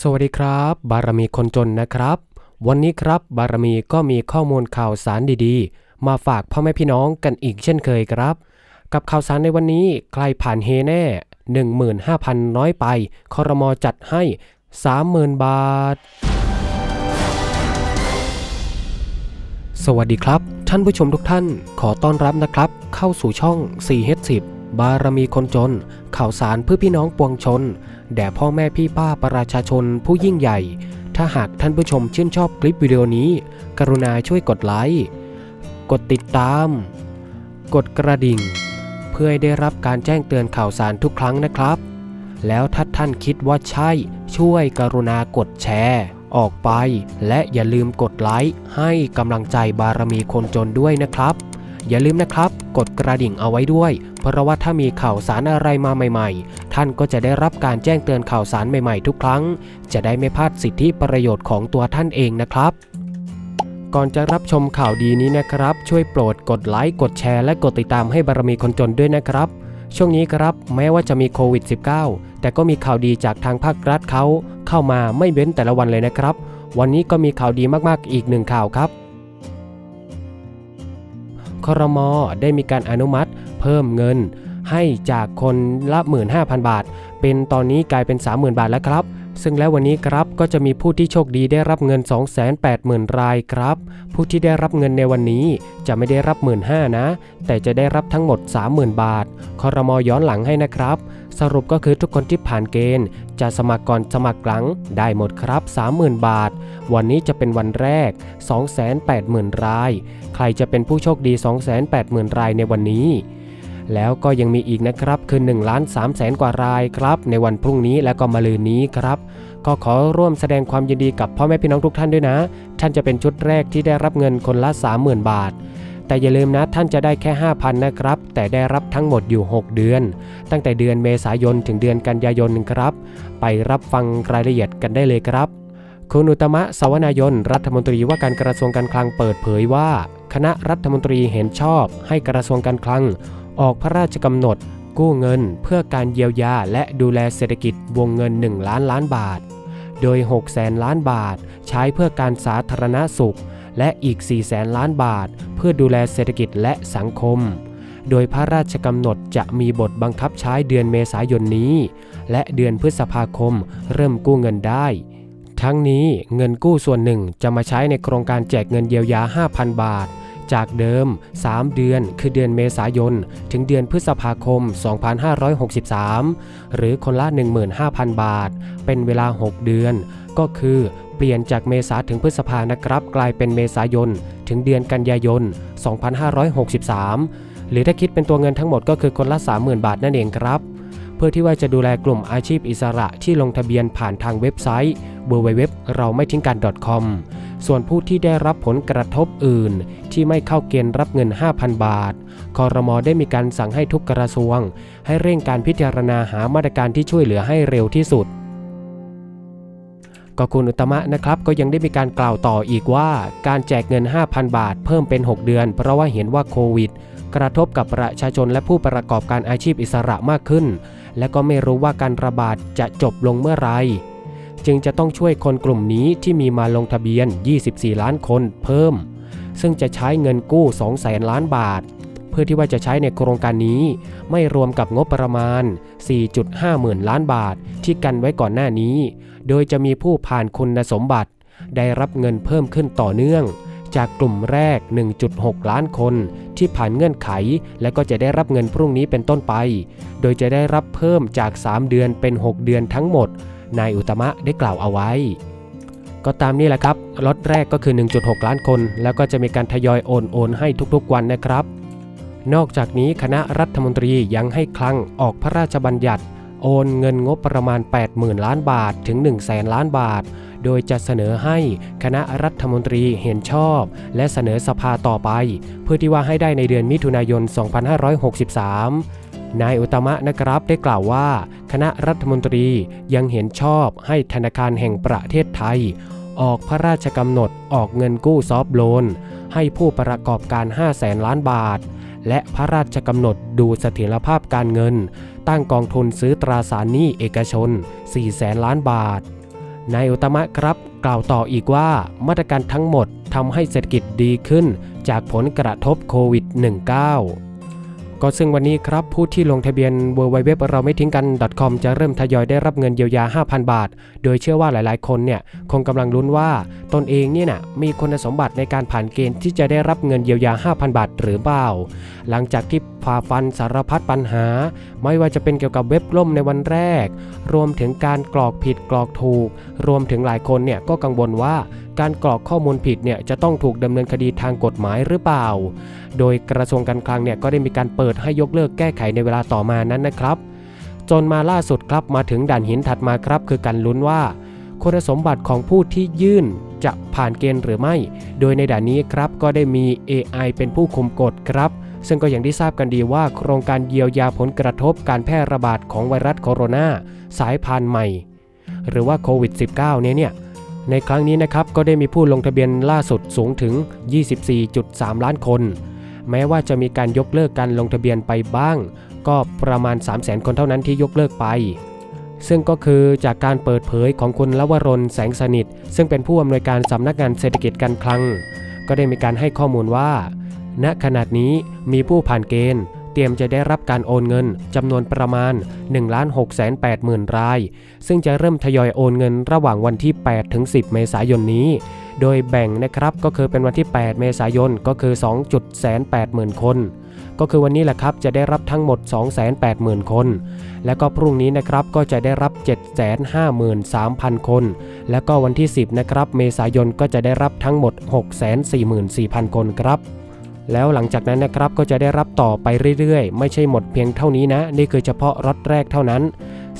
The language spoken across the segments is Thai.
สวัสดีครับ บารมีคนจนนะครับ วันนี้ครับบารมีก็มีข้อมูลข่าวสารดีๆ มาฝากพ่อแม่พี่น้องกันอีกเช่นเคยครับ กับข่าวสารในวันนี้ใครผ่านเฮแน่ 15,000 น้อยไปคอรมอจัดให้ 30,000 บาท สวัสดีครับ ท่านผู้ชมทุกท่านขอต้อนรับนะครับ เข้าสู่ช่อง 4H10 บารมีคนจน ข่าวสารเพื่อพี่น้องปวงชน แด่พ่อแม่พี่ป้าประชาชนผู้ยิ่งใหญ่ ถ้าหากท่านผู้ชมชื่นชอบคลิปวิดีโอนี้ กรุณาช่วยกดไลค์ กดติดตาม กดกระดิ่ง เพื่อให้ได้รับการแจ้งเตือนข่าวสารทุกครั้งนะครับ แล้วถ้าท่านคิดว่าใช่ ช่วยกรุณากดแชร์ ออกไป และอย่าลืมกดไลค์ให้กำลังใจบารมีคนจนด้วยนะครับ อย่าลืมนะครับ กดกระดิ่งเอาไว้ด้วย เพราะว่าถ้ามีข่าวสารอะไรมาใหม่ ๆ ท่านก็จะได้รับการแจ้งเตือนข่าวสารใหม่ๆ ทุกครั้ง จะได้ไม่พลาดสิทธิประโยชน์ของตัวท่านเองนะครับก่อนจะรับชมข่าวดีนี้นะครับ ช่วยโปรดกดไลค์กดแชร์และกดติดตามให้บารมีคนจนด้วยนะครับ ช่วงนี้ครับแม้ว่าจะมีโควิด -19 แต่ก็มีข่าวดีจากทางภาครัฐเขาเข้ามาไม่เว้นแต่ละวันเลยนะครับ วันนี้ก็มีข่าวดีมากๆอีกหนึ่งข่าวครับ ครมได้มีการอนุมัติเพิ่มเงิน ให้จากคนละ 15,000 บาท เป็นตอนนี้กลายเป็น 30,000 บาทแล้วครับ ซึ่งแล้ววันนี้ครับก็จะมีผู้ที่โชคดีได้รับเงิน 280,000 รายครับ ผู้ที่ได้รับเงินในวันนี้จะไม่ได้รับ15,000นะ แต่จะได้รับทั้งหมด 30,000 บาท คอรมอย้อนหลังให้นะครับ สรุปก็คือทุกคนที่ผ่านเกณฑ์ จะสมัครก่อนสมัครหลังได้หมดครับ 30,000 บาท วันนี้จะเป็นวันแรก 280,000 ราย ใครจะเป็นผู้โชคดี 280,000 รายในวันนี้ แล้วก็ยังมีอีกนะครับคือ1ล้าน3แสนกว่ารายครับ ในวันพรุ่งนี้และก็มะรืนนี้ครับก็ขอร่วมแสดงความยินดีกับพ่อแม่พี่น้องทุกท่านด้วยนะ ท่านจะเป็นชุดแรกที่ได้รับเงินคนละ 30,000 บาท แต่อย่าลืมนะท่านจะได้แค่ 5,000 นะครับ แต่ได้รับทั้งหมดอยู่ 6 เดือน ตั้งแต่เดือนเมษายนถึงเดือนกันยายนครับ ไปรับฟังรายละเอียดกันได้เลยครับ คุณอุตมะสวนายน รัฐมนตรีว่าการกระทรวงการคลังเปิดเผยว่า คณะรัฐมนตรีเห็นชอบ ให้กระทรวงการคลัง ออกพระราชกำหนด กู้เงินเพื่อการเยียวยาและดูแลเศรษฐกิจวงเงิน 1 ล้านล้านบาท โดย 6 แสนล้านบาท ใช้เพื่อการสาธารณสุข และอีก 4 แสนล้านบาท เพื่อดูแลเศรษฐกิจและสังคม โดยพระราชกำหนดจะมีบทบังคับใช้เดือนเมษายนนี้ และเดือนพฤษภาคมเริ่มกู้เงินได้ทั้งนี้เงินกู้ส่วนหนึ่งจะมาใช้ในโครงการแจกเงินเยียวยา 5,000 บาท จากเดิม 3 เดือนคือเดือนเมษายน ถึงเดือนพฤษภาคม 2563 หรือคนละ 15,000 บาท เป็นเวลา 6 เดือน ก็คือเปลี่ยนจากเมษาถึงพฤษภานะครับ กลายเป็นเมษายน ถึงเดือนกันยายน 2563 หรือถ้าคิดเป็นตัวเงินทั้งหมดก็คือคนละ 30,000 บาทนั่นเองครับเพื่อที่ว่าจะดูแลกลุ่มอาชีพอิสระที่ลงทะเบียนผ่านทางเว็บไซต์ www เราไม่ทิ้งกัน .com ส่วนผู้ที่ได้รับผลกระทบอื่น ที่ไม่เข้าเกณฑ์รับเงิน 5,000 บาท คอรมอได้มีการสั่งให้ทุกกระทรวง ให้เร่งการพิจารณาหามาตรการที่ช่วยเหลือให้เร็วที่สุดก็คุณอุตมะนะครับก็ยังได้มีการกล่าวต่ออีกว่าการแจกเงิน 5,000 บาท เพิ่มเป็น 6 เดือน เพราะว่าเห็นว่าโควิด กระทบกับประชาชนและผู้ประกอบการอาชีพอิสระมากขึ้น และก็ไม่รู้ว่าการระบาดจะจบลงเมื่อไหร จึงจะต้องช่วยคนกลุ่มนี้ที่มีมาลงทะเบียน 24 ล้านคนเพิ่ม ซึ่งจะใช้เงินกู้2แสนล้านบาท เพื่อที่ว่าจะใช้ในโครงการนี้ ไม่รวมกับงบประมาณ 4.5 หมื่นล้านบาทที่กันไว้ก่อนหน้านี้ โดยจะมีผู้ผ่านคุณสมบัติ ได้รับเงินเพิ่มขึ้นต่อเนื่อง จากกลุ่มแรก 1.6 ล้านคน ที่ผ่านเงื่อนไข และก็จะได้รับเงินพรุ่งนี้เป็นต้นไป โดยจะได้รับเพิ่มจาก 3 เดือนเป็น 6 เดือนทั้งหมด นายอุตมะได้กล่าวเอาไว้ ก็ตามนี้แหละครับล็อตแรกก็คือ 1.6 ล้านคน แล้วก็จะมีการทยอยโอนโอนให้ทุกๆวันนะครับ นอกจากนี้คณะรัฐมนตรียังให้คลังออกพระราชบัญญัติ โอนเงินงบประมาณ 80,000 ล้านบาทถึง 1 0 0 0 0แสนล้านบาท โดยจะเสนอให้คณะรัฐมนตรีเห็นชอบ และเสนอสภาต่อไป เพื่อที่ว่าให้ได้ในเดือนมิถุนายน 2563 นายอุตมะนะครับได้กล่าวว่า คณะรัฐมนตรียังเห็นชอบให้ธนาคารแห่งประเทศไทย ออกพระราชกำหนดออกเงินกู้ซอฟต์โลน ให้ผู้ประกอบการ 5 0 0แสนล้านบาท และพระราชกำหนดดูเสถียรภาพการเงิน ตั้งกองทุนซื้อตราสารหนี้เอกชน 4 แสนล้านบาทนายอุตมะครับกล่าวต่ออีกว่ามาตรการทั้งหมดทำให้เศรษฐกิจดีขึ้นจากผลกระทบโควิด -19 ก็ซึ่งวันนี้ครับผู้ที่ลงทะเบียน w w w เราไม่ทิ้งกัน .com จะเริ่มทยอยได้รับเงินเยียวยา 5,000 บาท โดยเชื่อว่าหลายๆ คนเนี่ยคงกำลังลุ้นว่าตนเองเนี่ยนะมีคุณสมบัติในการผ่านเกณฑ์ที่จะได้รับเงินเยียวยา 5,000 บาทหรือเปล่า หลังจากที่ ฝ่าฟันสารพัดปัญหา ไม่ว่าจะเป็นเกี่ยวกับเว็บล่มในวันแรก รวมถึงการกรอกผิดกรอกถูก รวมถึงหลายคนเนี่ยก็กังวลว่าการกรอกข้อมูลผิดเนี่ยจะต้องถูกดำเนินคดีทางกฎหมายหรือเปล่า โดยกระทรวงการคลังเนี่ยก็ได้มีการเปิดให้ยกเลิกแก้ไขในเวลาต่อมานั้นนะครับ จนมาล่าสุดครับมาถึงด่านหินถัดมาครับ คือการลุ้นว่า คุณสมบัติของผู้ที่ยื่นจะผ่านเกณฑ์หรือไม่ โดยในด่านนี้ครับก็ได้มี AI เป็นผู้คุมกฎครับ ซึ่งก็อย่างที่ทราบกันดีว่าโครงการเยียวยาผลกระทบการแพร่ระบาดของไวรัสโคโรนาสายพันธุ์ใหม่ หรือว่าโควิด -19 เนี่ยเนี่ยในครั้งนี้นะครับก็ได้มีผู้ลงทะเบียนล่าสุดสูงถึง 24.3 ล้านคน แม้ว่าจะมีการยกเลิกการลงทะเบียนไปบ้าง ก็ประมาณ 300,000คนเท่านั้นที่ยกเลิกไป ซึ่งก็คือจากการเปิดเผยของคุณลวรนแสงสนิท ซึ่งเป็นผู้อำนวยการสำนักงานเศรษฐกิจการคลัง ก็ได้มีการให้ข้อมูลว่า ณขณะนี้มีผู้ผ่านเกณฑ์ เตรียมจะได้รับการโอนเงินจำนวนประมาณ 1 6 8 0 0 0 0ราย ซึ่งจะเริ่มทยอยโอนเงินระหว่างวันที่ 8 ถึง 10 เมษายนนี้ โดยแบ่งนะครับก็คือเป็นวันที่ 8 เมษายนก็คือ 2.8คน ก็คือวันนี้แหละครับจะได้รับทั้งหมด 280,000 คน แล้วก็พรุ่งนี้นะครับก็จะได้รับ 753,000 คน แล้วก็วันที่ 10 นะครับเมษายนก็จะได้รับทั้งหมด 644,000 คนครับ แล้วหลังจากนั้นนะครับก็จะได้รับต่อไปเรื่อยๆ ไม่ใช่หมดเพียงเท่านี้นะ นี่คือเฉพาะรถแรกเท่านั้น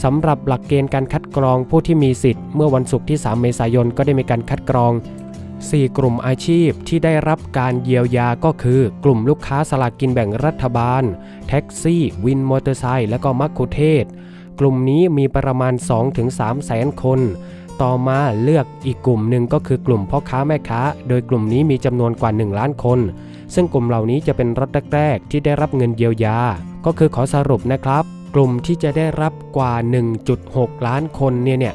สำหรับหลักเกณฑ์การคัดกรองผู้ที่มีสิทธิ์เมื่อวันศุกร์ที่ 3 เมษายนก็ได้มีการคัดกรอง 4 กลุ่มอาชีพที่ได้รับการเยียวยาก็คือ กลุ่มลูกค้าสลากกินแบ่งรัฐบาล แท็กซี่ วินมอเตอร์ไซค์และก็มัคคุเทศกลุ่มนี้มีประมาณ 2-3 แสนคน ต่อมาเลือกอีกกลุ่มหนึ่งก็คือกลุ่มพ่อค้าแม่ค้า โดยกลุ่มนี้มีจำนวนกว่า 1 ล้านคน ซึ่งกลุ่มเหล่านี้จะเป็นรัฐแรกๆที่ได้รับเงินเยียวยา ก็คือขอสรุปนะครับ กลุ่มที่จะได้รับกว่า 1.6 ล้านคนเนี่ยเนี่ย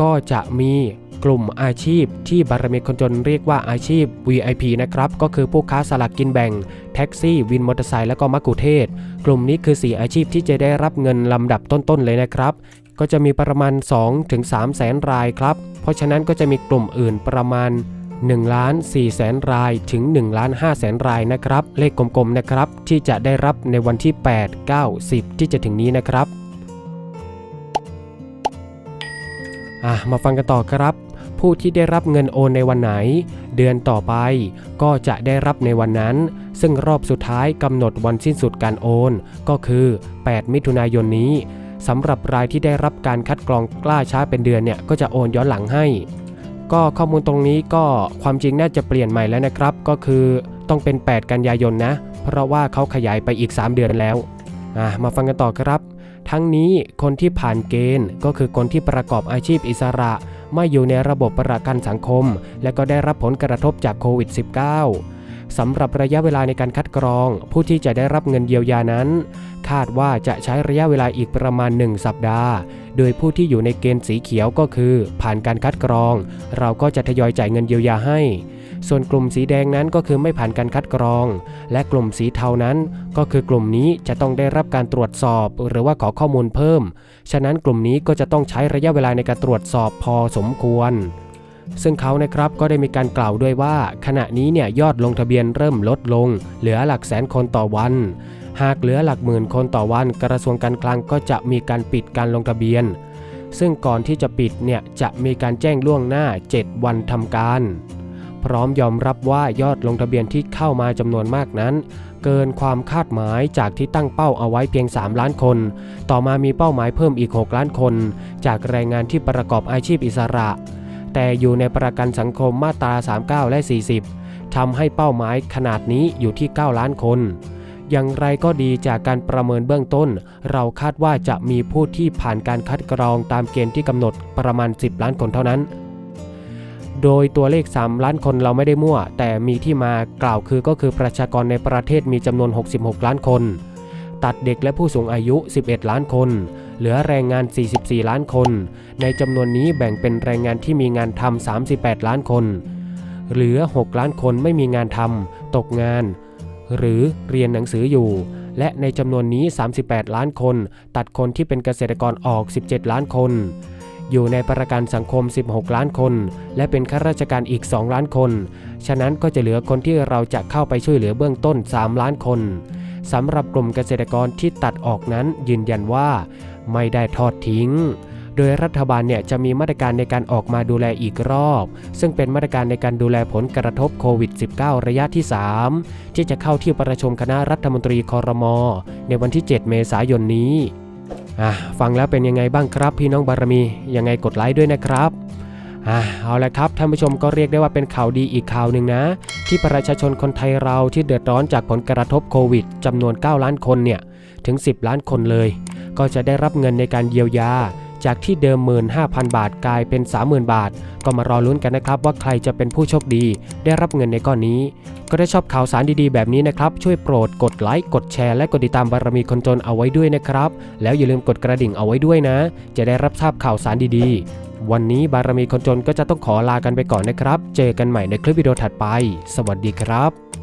ก็จะมีกลุ่มอาชีพที่บารมีคนจนเรียกว่าอาชีพ VIP นะครับ ก็คือผู้ค้าสลากกินแบ่ง แท็กซี่ วินมอเตอร์ไซค์และก็มักกุเทศ กลุ่มนี้คือ 4 อาชีพที่จะได้รับเงินลำดับต้นๆเลยนะครับ ก็จะมีประมาณ 2-3แสนรายครับ เพราะฉะนั้นก็จะมีกลุ่มอื่นประมาณ1ล้าน4แสนรายถึง1ล้าน5แสนรายนะครับ เลขกลมๆนะครับ ที่จะได้รับในวันที่ 8 9 10 ที่จะถึงนี้นะครับมาฟังกันต่อครับ ผู้ที่ได้รับเงินโอนในวันไหน เดือนต่อไป ก็จะได้รับในวันนั้น ซึ่งรอบสุดท้ายกำหนดวันสิ้นสุดการโอน ก็คือ 8 มิถุนายนนี้ สำหรับรายที่ได้รับการคัดกรองกล้าช้าเป็นเดือนเนี่ยก็จะโอนย้อนหลังให้ ก็ข้อมูลตรงนี้ก็ความจริงน่าจะเปลี่ยนใหม่แล้วนะครับ ก็คือต้องเป็น 8 กันยายนนะ เพราะว่าเขาขยายไปอีก 3 เดือนแล้วมาฟังกันต่อครับ ทั้งนี้คนที่ผ่านเกณฑ์ก็คือคนที่ประกอบอาชีพอิสระไม่อยู่ในระบบประกันสังคม และก็ได้รับผลกระทบจากโควิด -19 สำหรับระยะเวลาในการคัดกรอง ผู้ที่จะได้รับเงินเยียวยานั้น คาดว่าจะใช้ระยะเวลาอีกประมาณ 1 สัปดาห์ โดยผู้ที่อยู่ในเกณฑ์สีเขียวก็คือ ผ่านการคัดกรอง เราก็จะทยอยจ่ายเงินเยียวยาให้ ส่วนกลุ่มสีแดงนั้นก็คือไม่ผ่านการคัดกรอง และกลุ่มสีเทานั้น ก็คือกลุ่มนี้จะต้องได้รับการตรวจสอบ หรือว่าขอข้อมูลเพิ่ม ฉะนั้นกลุ่มนี้ก็จะต้องใช้ระยะเวลาในการตรวจสอบพอสมควรซึ่งเขานะครับก็ได้มีการกล่าวด้วยว่า ขณะนี้เนี่ยยอดลงทะเบียนเริ่มลดลง เหลือหลักแสนคนต่อวัน หากเหลือหลักหมื่นคนต่อวันกระทรวงการคลังก็จะมีการปิดการลงทะเบียน ซึ่งก่อนที่จะปิดเนี่ยจะมีการแจ้งล่วงหน้า 7 วันทำการ พร้อมยอมรับว่ายอดลงทะเบียนที่เข้ามาจำนวนมากนั้น เกินความคาดหมายจากที่ตั้งเป้าเอาไว้เพียง 3 ล้านคน ต่อมามีเป้าหมายเพิ่มอีก 6 ล้านคน จากแรงงานที่ประกอบอาชีพอิสระ แต่อยู่ในประกันสังคมมาตรา 39 และ 40ทำให้เป้าหมายขนาดนี้อยู่ที่ 9 ล้านคน อย่างไรก็ดีจากการประเมินเบื้องต้น เราคาดว่าจะมีผู้ที่ผ่านการคัดกรองตามเกณฑ์ที่กำหนดประมาณ 10 ล้านคนเท่านั้น โดยตัวเลข 3 ล้านคนเราไม่ได้มั่ว แต่มีที่มากล่าวคือก็คือประชากรในประเทศมีจำนวน 66 ล้านคน ตัดเด็กและผู้สูงอายุ 11 ล้านคน เหลือแรงงาน 44 ล้านคน ในจำนวนนี้แบ่งเป็นแรงงานที่มีงานทำ38 ล้านคน เหลือ 6 ล้านคนไม่มีงานทำตกงาน หรือเรียนหนังสืออยู่ และในจำนวนนี้ 38 ล้านคน ตัดคนที่เป็นเกษตรกรออก 17 ล้านคน อยู่ในประกันสังคม 16 ล้านคน และเป็นข้าราชการอีก 2 ล้านคน ฉะนั้นก็จะเหลือคนที่เราจะเข้าไปช่วยเหลือเบื้องต้น 3 ล้านคนสำหรับกลุ่มเกษตรกรที่ตัดออกนั้นยืนยันว่า ไม่ได้ทอดทิ้ง โดยรัฐบาลเนี่ยจะมีมาตรการในการออกมาดูแลอีกรอบ ซึ่งเป็นมาตรการในการดูแลผลกระทบโควิด -19 ระยะที่ 3 ที่จะเข้าที่ประชุมคณะรัฐมนตรีคอรมอในวันที่ 7 เมษายนนี้อะฟังแล้วเป็นยังไงบ้างครับพี่น้องบารมี ยังไงกดไลค์ด้วยนะครับอะเอาละครับท่านผู้ชมก็เรียกได้ว่าเป็นข่าวดีอีกข่าวหนึ่งนะ ที่ประชาชนคนไทยเราที่เดือดร้อนจากผลกระทบโควิดจำนวน 9 ล้านคนเนี่ย ถึง 10 ล้านคนเลย ก็จะได้รับเงินในการเยียวยา จากที่เดิม 15,000 บาทกลายเป็น 30,000 บาท ก็มารอลุ้นกันนะครับ ว่าใครจะเป็นผู้โชคดี ได้รับเงินในก้อนนี้ ก็ได้ชอบข่าวสารดีๆ แบบนี้นะครับ ช่วยโปรดกดไลค์กดแชร์และกดติดตามบารมีคนจนเอาไว้ด้วยนะครับ แล้วอย่าลืมกดกระดิ่งเอาไว้ด้วยนะ จะได้รับทราบข่าวสารดีๆ วันนี้บารมีคนจนก็จะต้องขอลากันไปก่อนนะครับ เจอกันใหม่ในคลิปวิดีโอถัดไป สวัสดีครับ